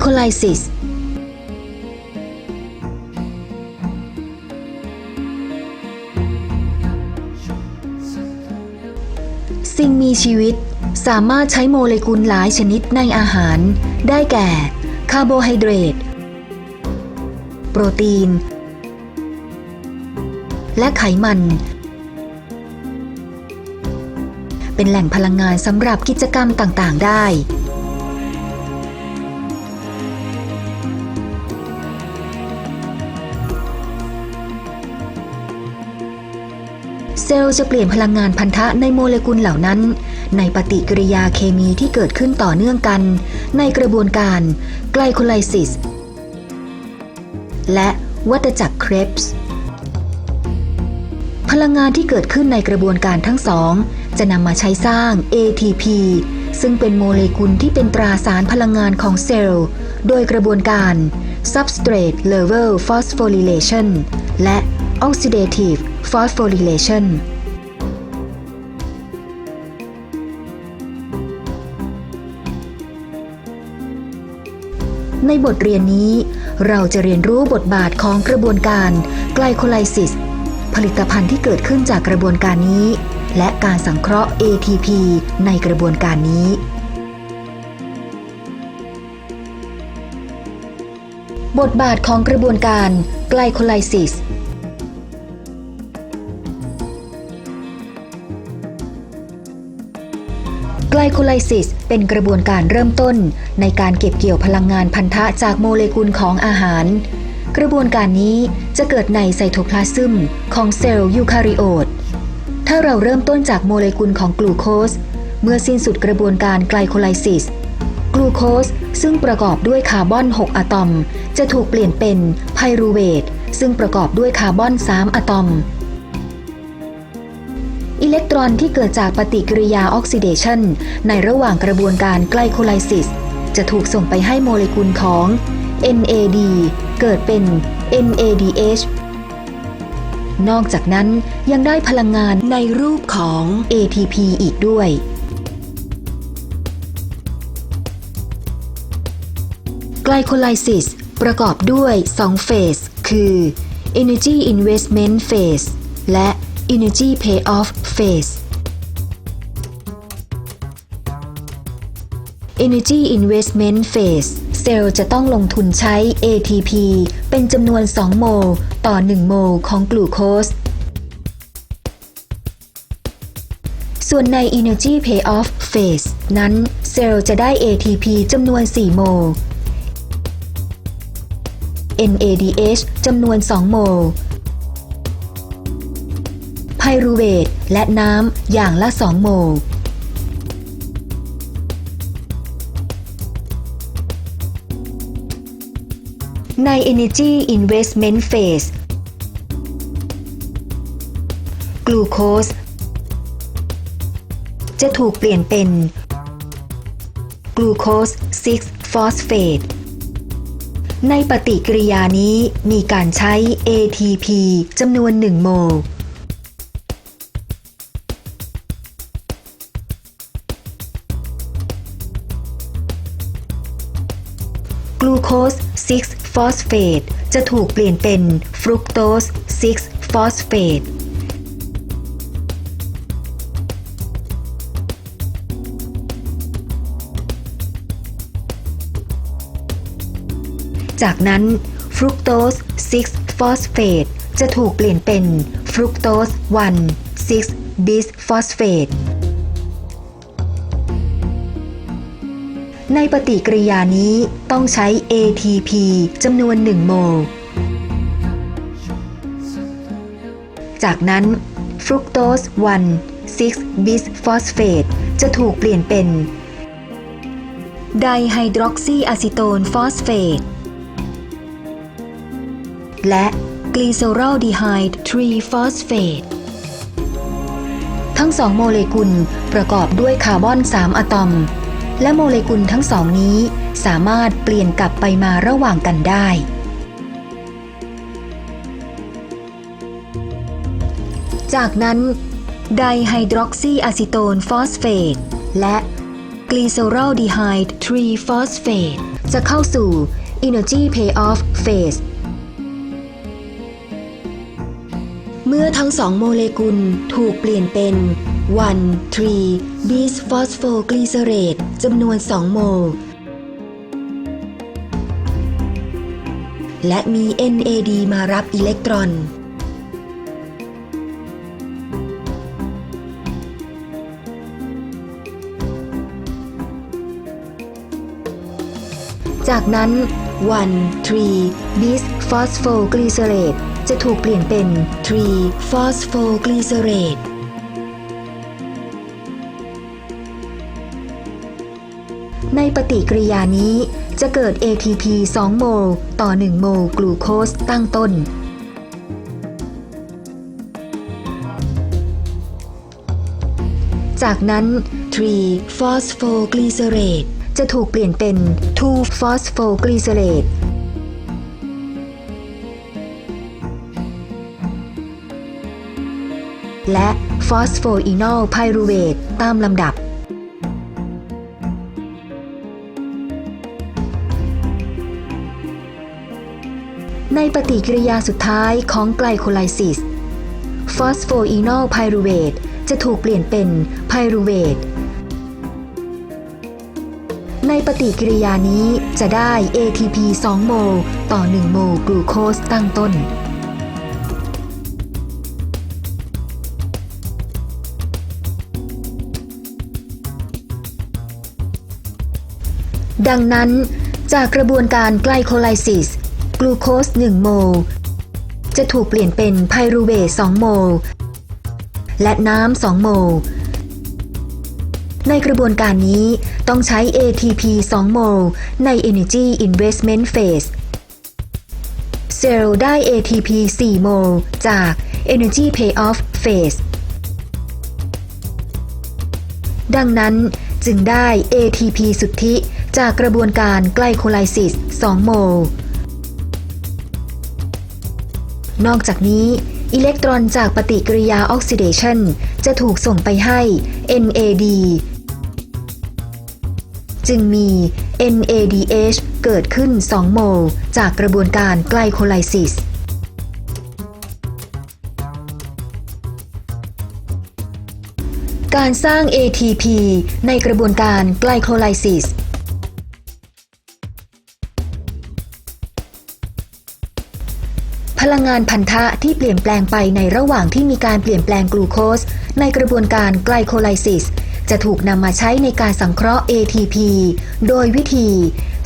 โคไลซิสสิ่งมีชีวิตสามารถใช้โมเลกุลหลายชนิดในอาหาร ได้แก่ คาร์โบไฮเดรต โปรตีน และไขมัน เป็นแหล่งพลังงานสำหรับกิจกรรมต่าง ๆ ได้ เซลล์จะเปลี่ยนพลังงานพันธะในโมเลกุลเหล่านั้น ในปฏิกิริยาเคมีที่เกิดขึ้นต่อเนื่องกัน ในกระบวนการไกลโคไลซิส และวัตจักรเครปส์พลังงานที่เกิดขึ้นในกระบวนการทั้งสอง จะนำมาใช้สร้าง ATP ซึ่งเป็นโมเลกุลที่เป็นตราสารพลังงานของเซลล์ โดยกระบวนการ substrate level phosphorylation และ oxidative phosphorylation ในบทเรียนนี้ เราจะเรียนรู้บทบาทของกระบวนการไกลโคไลซิส ผลิตภัณฑ์ที่เกิดขึ้นจากกระบวนการนี้ และการสังเคราะห์ ATP ในกระบวนการนี้ บทบาทของกระบวนการไกลโคไลซิส ลโคไลซิสเป็นกระบวนการเริ่มต้น ในการเก็บเกี่ยวพลังงานพันธะจากโมเลกุลของอาหาร กระบวนการนี้จะเกิดในไซโทพลาซึมของเซลล์ยูคาริโอต ถ้าเราเริ่มต้นจากโมเลกุลของกลูโคส เมื่อสิ้นสุดกระบวนการไกลโคไลซิส กลูโคสซึ่งประกอบด้วยคาร์บอน 6 อะตอม จะถูกเปลี่ยนเป็นไพรูเวตซึ่งประกอบด้วยคาร์บอน 3 อะตอม อิเล็กตรอนที่เกิดจากปฏิกิริยาออกซิเดชันในระหว่างกระบวนการไกลโคไลซิส จะถูกส่งไปให้โมเลกุลของ NAD เกิดเป็น NADH นอกจากนั้นยังได้พลังงานในรูปของ ATP อีกด้วย ไกลโคไลซิสประกอบด้วย 2 เฟส คือ Energy Investment Phase และ Energy Payoff Phase Energy Investment Phase เซลล์จะต้องลงทุนใช้ ATP เป็นจำนวน 2 โมลต่อ 1 โมลของกลูโคส ส่วนใน Energy Payoff Phase นั้นเซลล์จะได้ ATP จำนวน 4 โมล NADH จำนวน 2 โมล ไพรูเวตและน้ำอย่างละ2โมลใน Energy Investment Phase กลูโคสจะถูกเปลี่ยนเป็นกลูโคส6ฟอสเฟตในปฏิกิริยานี้มีการใช้ ATP จำนวน 1 โมล 6 p h o s p h a t e จะถูกเปลี่ยนเป็นฟรุกโตส6 p h o s p h a t e จากนั้นฟรุกโตส6 p h o s p h a t e จะถูกเปลี่ยนเป็นฟรุกโตส1 6 bis p h ส s p h a t e ในปฏิกิริยานี้ต้องใช้ ATP จำนวน 1 โมล จากนั้นฟรุกโตส1 6บิสฟอสเฟตจะถูกเปลี่ยนเป็นไดไฮดรอกซีอะซิโตนฟอสเฟตและกลีเซอรอลดีไฮด์3ฟอสเฟตทั้งสองโมเลกุลประกอบด้วยคาร์บอน 3 อะตอม และโมเลกุลทั้งสองนี้สามารถเปลี่ยนกลับไปมาระหว่างกันได้ จากนั้นไดไฮดรอกซีอะซิโตนฟอสเฟตและกลีเซอรอลดีไฮด์3ฟอสเฟตจะเข้าสู่ Energy Payoff Phase มื่อทั้งสองโมเลกุลถูกเปลี่ยนเป็น 1,3 bis phosphoglycerate จำนวน 2 โมล และมี NAD มารับอิเล็กตรอนจากนั้น 1,3 bis phosphoglycerate จะถูกเปลี่ยนเป็น3 phosphoglycerate ในปฏิกิริยานี้จะเกิด ATP 2 โมลต่อ 1 โมลกลูโคสตั้งต้น จากนั้น 3 phosphoglycerate จะถูกเปลี่ยนเป็น 2 phosphoglycerate และ phosphoenol pyruvate ตามลำดับ ในปฏิกิริยาสุดท้ายของไกลโคไลซิส ฟอสโฟอีนอลไพรูเวตจะถูกเปลี่ยนเป็นไพรูเวตในปฏิกิริยานี้จะได้ ATP 2 โมล ต่อ 1 โมลกลูโคสตั้งต้น ดังนั้น จากกระบวนการไกลโคไลซิส กลูโคส 1 โมล จะถูกเปลี่ยนเป็นไพรูเวต2โมล และน้ำ2โมล ในกระบวนการนี้ต้องใช้ ATP 2 โมล ใน Energy Investment Phase เซลล์ได้ ATP 4 โมล จาก Energy Payoff Phase ดังนั้นจึงได้ ATP สุทธิ จากกระบวนการไกลโคไลซิส 2 โมล นอกจากนี้ อิเล็กตรอนจากปฏิกิริยาออกซิเดชันจะถูกส่งไปให้ NAD จึงมี NADH เกิดขึ้น 2 โมล จากกระบวนการไกลโคไลซิสการสร้าง ATP ในกระบวนการไกลโคไลซิส พลังงานพันธะที่เปลี่ยนแปลงไปในระหว่างที่มีการเปลี่ยนแปลงกลูโคส ในกระบวนการไกลโคไลซิส จะถูกนำมาใช้ในการสังเคราะห์ ATP โดยวิธี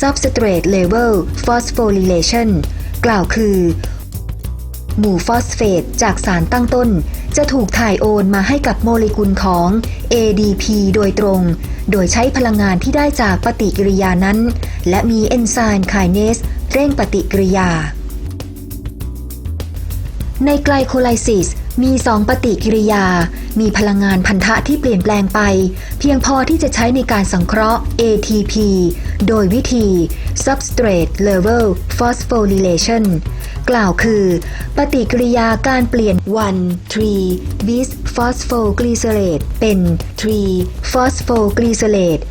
substrate level phosphorylation กล่าวคือ หมู่ฟอสเฟตจากสารตั้งต้น จะถูกถ่ายโอนมาให้กับโมเลกุลของ ADP โดยตรง โดยใช้พลังงานที่ได้จากปฏิกิริยานั้น และมีเอนไซม์ไคเนสเร่งปฏิกิริยา ในไกลโคไลซิสมี2ปฏิกิริยา มีพลังงานพันธะที่เปลี่ยนแปลงไป เพียงพอที่จะใช้ในการสังเคราะห์ ATP โดยวิธี substrate level phosphorylation กล่าวคือ ปฏิกิริยาการเปลี่ยน 1,3 bis phosphoglycerate เป็น3 phosphoglycerate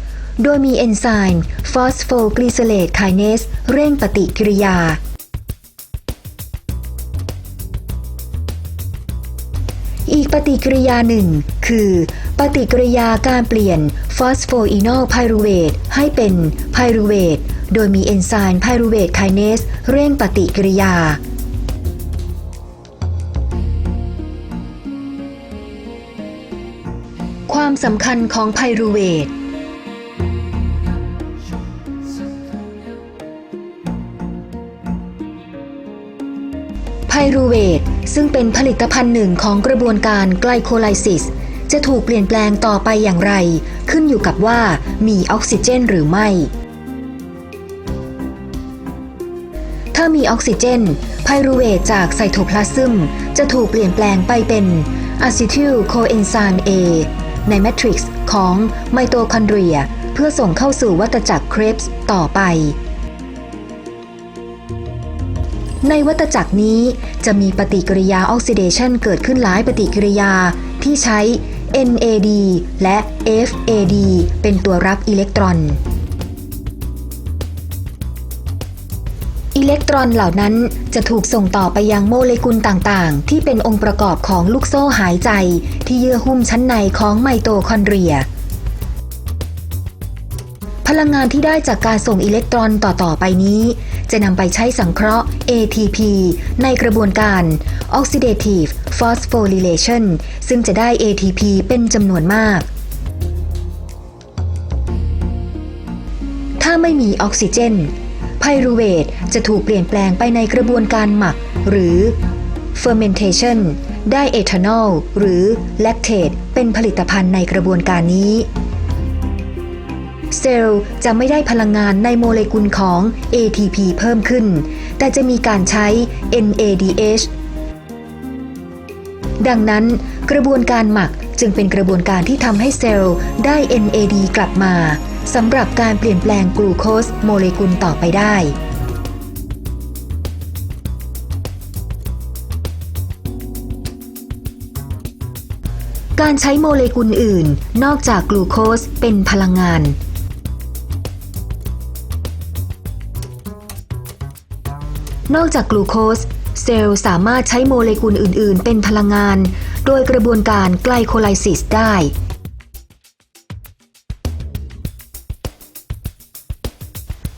โดยมีเอนไซม์ phosphoglycerate kinase เร่งปฏิกิริยา อีกปฏิกิริยาหนึ่ง คือ ปฏิกิริยาการเปลี่ยนฟอสโฟอีนอลไพรูเวตให้เป็นไพรูเวตโดยมีเอนไซม์ไพรูเวตไคเนสเร่งปฏิกิริยาความสำคัญของไพรูเวต พรูเวตซึ่งเป็นผลิตภัณฑ์หนึ่งของกระบวนการไกลโคไลซิส จะถูกเปลี่ยนแปลงต่อไปอย่างไร ขึ้นอยู่กับว่ามีออกซิเจนหรือไม่ ถ้ามีออกซิเจนไพรูเวตจากไซโทพลาซึมจะถูกเปลี่ยนแปลงไปเป็นอะซิทิลโคเอนไซม์ A ในแมทริกซ์ของไมโตคอนเดรีย เพื่อส่งเข้าสู่วัฏจักรเครปส์ต่อไป ในวัฏจักรนี้จะมีปฏิกิริยาออกซิเดชันเกิดขึ้นหลายปฏิกิริยาที่ใช้ NAD และ FAD เป็นตัวรับอิเล็กตรอน อิเล็กตรอนเหล่านั้นจะถูกส่งต่อไปยังโมเลกุลต่างๆ ที่เป็นองค์ประกอบของลูกโซ่หายใจที่เยื่อหุ้มชั้นในของไมโตคอนเดรีย ลังงานที่ได้จากการส่งอิเล็กตรอนต่อ ๆ ไปนี้ จะนำไปใช้สังเคราะห์ ATP ในกระบวนการ Oxidative Phosphorylation ซึ่งจะได้ ATP เป็นจำนวนมาก ถ้าไม่มีออกซิเจนไพรูเวทจะถูกเปลี่ยนแปลงไปในกระบวนการหมัก หรือ fermentation ได้เอทานอลหรือแลคเทตเป็นผลิตภัณฑ์ในกระบวนการนี้ เซลล์จะไม่ได้พลังงานในโมเลกุลของ ATP เพิ่มขึ้น แต่จะมีการใช้ NADH ดังนั้นกระบวนการหมักจึงเป็นกระบวนการที่ทำให้เซลล์ได้ NAD กลับมาสำหรับการเปลี่ยนแปลงกลูโคสโมเลกุลต่อไปได้การใช้โมเลกุลอื่น นอกจากกลูโคสเป็นพลังงาน นอกจากกลูโคส เซลล์สามารถใช้โมเลกุลอื่น ๆ เป็นพลังงาน โดยกระบวนการไกลโคไลซิสได้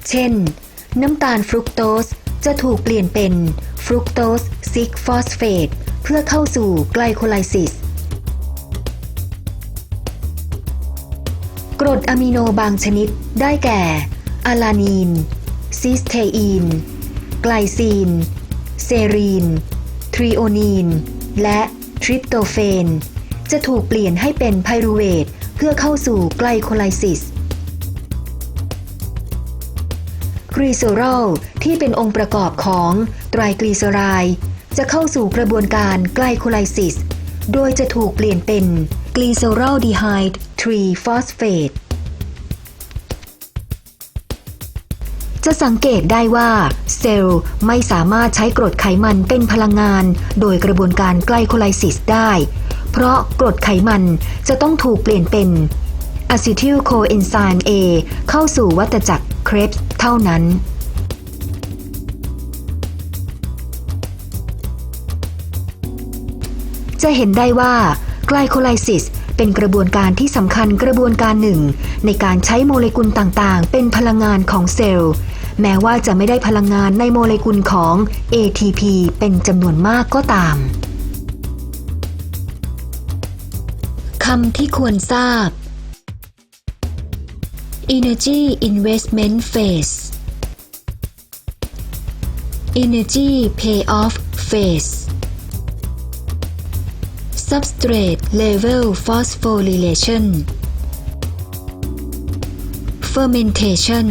เช่น น้ำตาลฟรุกโตสจะถูกเปลี่ยนเป็นฟรุกโตสซิกฟอสเฟตเพื่อเข้าสู่ไกลโคไลซิส กรดอะมิโนบางชนิดได้แก่อะลานีน ซิสเทอีน ไกลซีน เซรีน ทริโอนีน และทริปโตเฟน จะถูกเปลี่ยนให้เป็นไพรูเวทเพื่อเข้าสู่ไกลโคไลซิสกรีเซอรอลที่เป็นองค์ประกอบของไตรกลีเซอไรด์จะเข้าสู่กระบวนการไกลโคไลซิส โดยจะถูกเปลี่ยนเป็นกลีเซอรอลดีไฮด์3ฟอสเฟตจะสังเกตได้ว่า เซลล์ไม่สามารถใช้กรดไขมันเป็นพลังงาน โดยกระบวนการไกลโคไลซิสได้ เพราะกรดไขมันจะต้องถูกเปลี่ยนเป็นอะซิทิลโคเอนไซม์ A เข้าสู่วัฏจักรเครปส์เท่านั้นจะเห็นได้ว่าไกลโคไลซิสเป็นกระบวนการที่สำคัญกระบวนการหนึ่ง ในการใช้โมเลกุลต่างๆ เป็นพลังงานของเซลล์ แม้ว่าจะไม่ได้พลังงานในโมเลกุลของ ATP เป็นจำนวนมากก็ตามคำที่ควรทราบ Energy Investment Phase Energy Payoff Phase Substrate Level Phosphorylation Fermentation